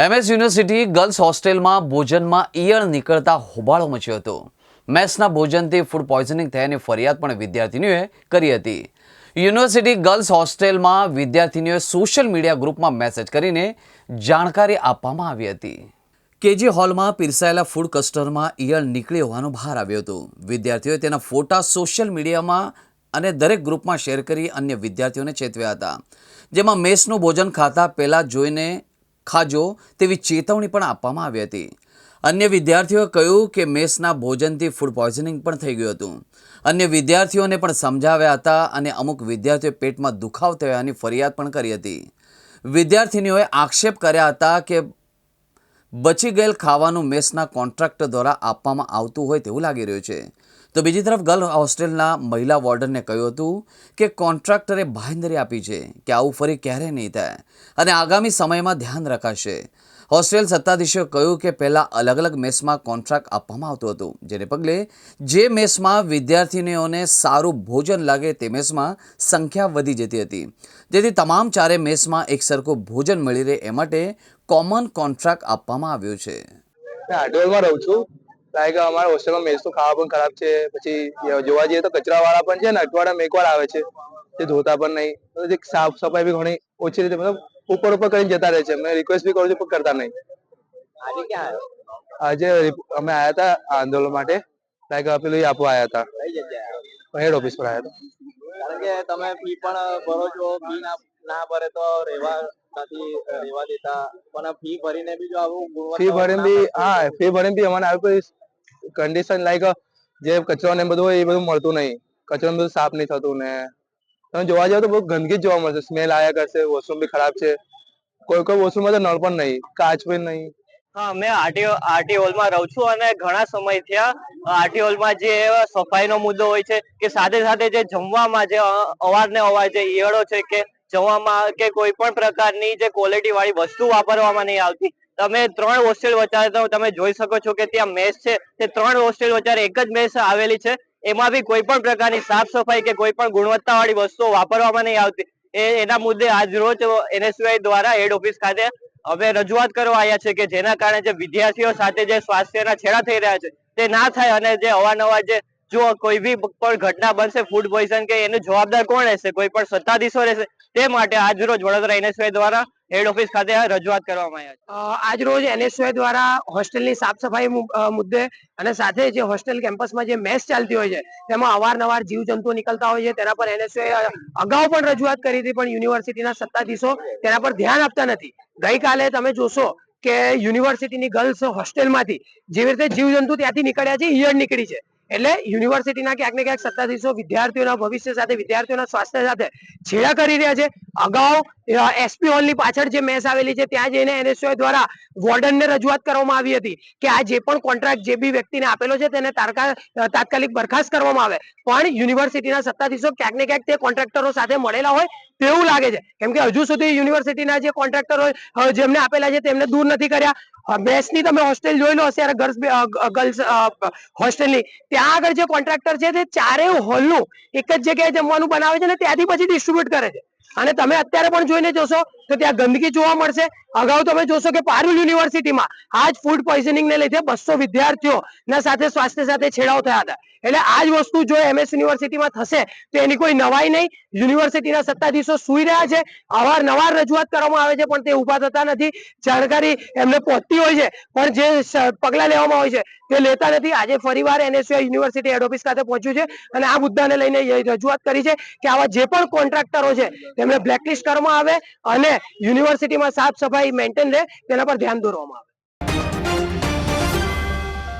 MS university girls હોસ્ટેલમાં ભોજનમાં ઈયળ નીકળતા હોબાળો મચ્યો હતો. મેસના ભોજનથી ફૂડ પોઈઝનિંગ થયાની ફરિયાદ પણ વિદ્યાર્થીનીઓએ કરી હતી. યુનિવર્સિટી ગર્લ્સ હોસ્ટેલમાં વિદ્યાર્થીનીઓએ સોશિયલ મીડિયા ગ્રુપમાં મેસેજ કરીને જાણકારી આપવામાં આવી હતી. કેજી હોલમાં પીરસાયેલા ફૂડ કસ્ટરમાં ઈયળ નીકળી હોવાનું બહાર આવ્યું હતું. વિદ્યાર્થીઓએ તેના ફોટા સોશિયલ મીડિયામાં અને દરેક ગ્રુપમાં શેર કરી અન્ય વિદ્યાર્થીઓને ચેતવ્યા હતા. જેમાં મેસનું ભોજન ખાતા પહેલાં જોઈને ખાજો તેવી ચેતવણી પણ આપવામાં આવી હતી. અન્ય વિદ્યાર્થીઓએ કહ્યું કે મેસના ભોજનથી ફૂડ પોઈઝનિંગ પણ થઈ ગયું હતું. અન્ય વિદ્યાર્થીઓને પણ સમજાવ્યા હતા અને અમુક વિદ્યાર્થીઓએ પેટમાં દુખાવ થયાની ફરિયાદ પણ કરી હતી. વિદ્યાર્થીનીઓએ આક્ષેપ કર્યા હતા કે બચી ગયેલ ખાવાનું મેસના કોન્ટ્રાક્ટર દ્વારા આપવામાં આવતું હોય તેવું લાગી રહ્યું છે. તો બીજી તરફ ગર્લ હોસ્ટેલના મહિલા વોર્ડનને કહ્યું હતું કે કોન્ટ્રાક્ટરે બાંહેધરી આપી છે કે આવું ફરી ક્યારેય નહીં થાય અને આગામી સમયમાં ધ્યાન રખાશે. હોસ્ટેલ સત્તાધીશોએ કહ્યું કે પહેલાં અલગ અલગ મેસમાં કોન્ટ્રાક્ટ આપવામાં આવતું હતું. જેને પગલે જે મેસમાં વિદ્યાર્થીનીઓને સારું ભોજન લાગે તે મેસમાં સંખ્યા વધી જતી હતી. જેથી તમામ ચારે મેસમાં એક સરખું ભોજન મળી રહે એ માટે કોમન કોન્ટ્રાક્ટ આપવામાં આવ્યો છે. આટોલમાં રહું છું. લાઈક અમારા હોસ્ટેલમાં મેસ તો ખાવા પણ ખરાબ છે. પછી જોવા જઈએ તો કચરા વાળા પણ છે ને અઠવાડિયામાં એકવાર આવે છે. તે ધોતા પણ નહીં. જે સાફ સફાઈ બી ઘણી ઓછી રીતે મતલબ ઉપર ઉપર કરીને જતા રહે છે. મેં રિક્વેસ્ટ બી કરું છું પણ કરતા નહીં. આજે ક્યાં આજે અમે આવ્યા હતા આંદોલન માટે. લાઈક પેલું આપવા આવ્યા? હતા હેડ ઓફિસ પર આવ્યા હતા. કારણ કે તમે ફી પણ ભરો છો ફી ના ભરે તો રહેવા નથી રહેવા દેતા. પણ ફી ભરીને બી જો આવું ફી ભરીને બી હા ફી ભરીને બી અમને આવી કન્ડિશન લાઈક જે કચરો ને બધું એ બધું મળતું નહીં. કચરો બધું સાફ નહીં થતું ને. તમે જોવા જાવ તો બહુ ગંદકી જોવા મળશે સ્મેલ આયા કરશે વોશરૂમ બી ખરાબ છે. કોઈ કોઈ વોશરૂમમાં તો નળ પણ નહીં, કાચ પણ નહીં. હા, મેં આરટી આરટી હોલમાં રહું છું અને ઘણા સમય થયા, આરટી હોલમાં જે સફાઈનો મુદ્દો હોય છે કે સાથે સાથે જે જમવામાં જે અવારને અવાર જે ઈયળો છે કે જવામાં કે કોઈ પણ પ્રકારની જે ક્વોલિટી વાળી વસ્તુ વાપરવામાં નહીં આવતી તમે ત્રણ હોસ્ટેલ વચ્ચે તો તમે જોઈ શકો છો કે ત્યાં મેસ છે. તે ત્રણ હોસ્ટેલ વચ્ચે એક જ મેસ આવેલી છે. એમાં બી કોઈ પણ પ્રકારની સાફ સફાઈ કે કોઈ પણ ગુણવત્તા વાળી વસ્તુઓ વાપરવામાં નહીં આવતી. એના મુદ્દે આજ રોજ એનએસયુઆઈ દ્વારા હેડ ઓફિસ ખાતે હવે રજૂઆત કરવા આવ્યા છે કે જેના કારણે જે વિદ્યાર્થીઓ સાથે જે સ્વાસ્થ્યના છેડા થઈ રહ્યા છે, તે ના થાય અને જે અવારનવાર જે જો કોઈ બી પણ ઘટના બનશે ફૂડ પોઈઝન કે એનું જવાબદાર કોણ રહેશે? કોઈ પણ સત્તાધીશો રહેશે, તે માટે આજ રોજ વડોદરા એનએસયુઆઈ દ્વારા હેડ ઓફિસ ખાતે રજૂઆત કરવામાં આવી આજ રોજ એનએસયુઆઈ દ્વારા હોસ્ટેલની સાફ સફાઈ મુદ્દે અને સાથે જે હોસ્ટેલ કેમ્પસમાં જે મેસ ચાલતી હોય છે, તેમાં અવારનવાર જીવજંતુઓ નીકળતા હોય છે, તેના પર એનએસયુઆઈ અગાઉ પણ રજૂઆત કરી હતી, પણ યુનિવર્સિટીના સત્તાધીશો તેના પર ધ્યાન આપતા નથી. ગઈકાલે તમે જોશો કે યુનિવર્સિટીની ગર્લ્સ હોસ્ટેલમાંથી જેવી રીતે જીવજંતુ ત્યાંથી નીકળ્યા છે ઈયળ નીકળી છે. એટલે યુનિવર્સિટીના ક્યાંક ને ક્યાંક સત્તાધીશો વિદ્યાર્થીઓના ભવિષ્ય સાથે, વિદ્યાર્થીઓના સ્વાસ્થ્ય સાથે છેડા કરી રહ્યા છે. અગાઉ એસપી હોલની પાછળ જે મેસ આવેલી છે, ત્યાં જઈને એનએસઓ દ્વારા વોર્ડનને રજૂઆત કરવામાં આવી હતી કે આ જે પણ કોન્ટ્રાક્ટ જે બી વ્યક્તિને આપેલો છે, તેને તાત્કાલિક બરખાસ્ત કરવામાં આવે. પણ યુનિવર્સિટીના સત્તાધીશો ક્યાંક ને ક્યાંક તે કોન્ટ્રાક્ટરો સાથે મળેલા હોય તેવું લાગે છે. કેમ કે હજુ સુધી યુનિવર્સિટીના જે કોન્ટ્રાક્ટરો જેમને આપેલા છે તેમને દૂર નથી કર્યા. મેસની તમે હોસ્ટેલ જોઈ લો, અત્યારે ગર્લ્સ ગર્લ્સ હોસ્ટેલની ત્યાં આગળ જે કોન્ટ્રાક્ટર છે તે ચારેય હોલનું એક જ જગ્યાએ જમવાનું બનાવે છે અને ત્યાંથી પછી ડિસ્ટ્રીબ્યુટ કરે છે. અને તમે અત્યારે પણ જોઈને જોશો તો ત્યાં ગંદકી જોવા મળશે. અગાઉ તમે જોશો કે પારુલ યુનિવર્સિટીમાં આજ ફૂડ પોઈઝનિંગ ને લીધે બસો વિદ્યાર્થીઓ ના સાથે સ્વાસ્થ્ય સાથે છેડાવ થયા હતા. એટલે આ જ વસ્તુ જો એમએસ યુનિવર્સિટીમાં થશે તો એની કોઈ નવાઈ નહીં. યુનિવર્સિટીના સત્તાધીશો સુઈ રહ્યા છે. અવારનવાર રજૂઆત કરવામાં આવે છે પણ તે ઊભા થતા નથી. જાણકારી એમને પહોંચતી હોય છે પણ જે પગલાં લેવામાં હોય છે તે લેતા નથી. આજે ફરીવાર એનએસયુઆઈ યુનિવર્સિટી હેડ ઓફિસ ખાતે પહોંચ્યું છે અને આ મુદ્દાને લઈને રજૂઆત કરી છે કે આવા જે પણ કોન્ટ્રાક્ટરો છે તેમને બ્લેકલિસ્ટ કરવામાં આવે અને યુનિવર્સિટીમાં સાફ સફાઈ મેન્ટેન રહે, તેના પર ધ્યાન દોરવામાં આવે.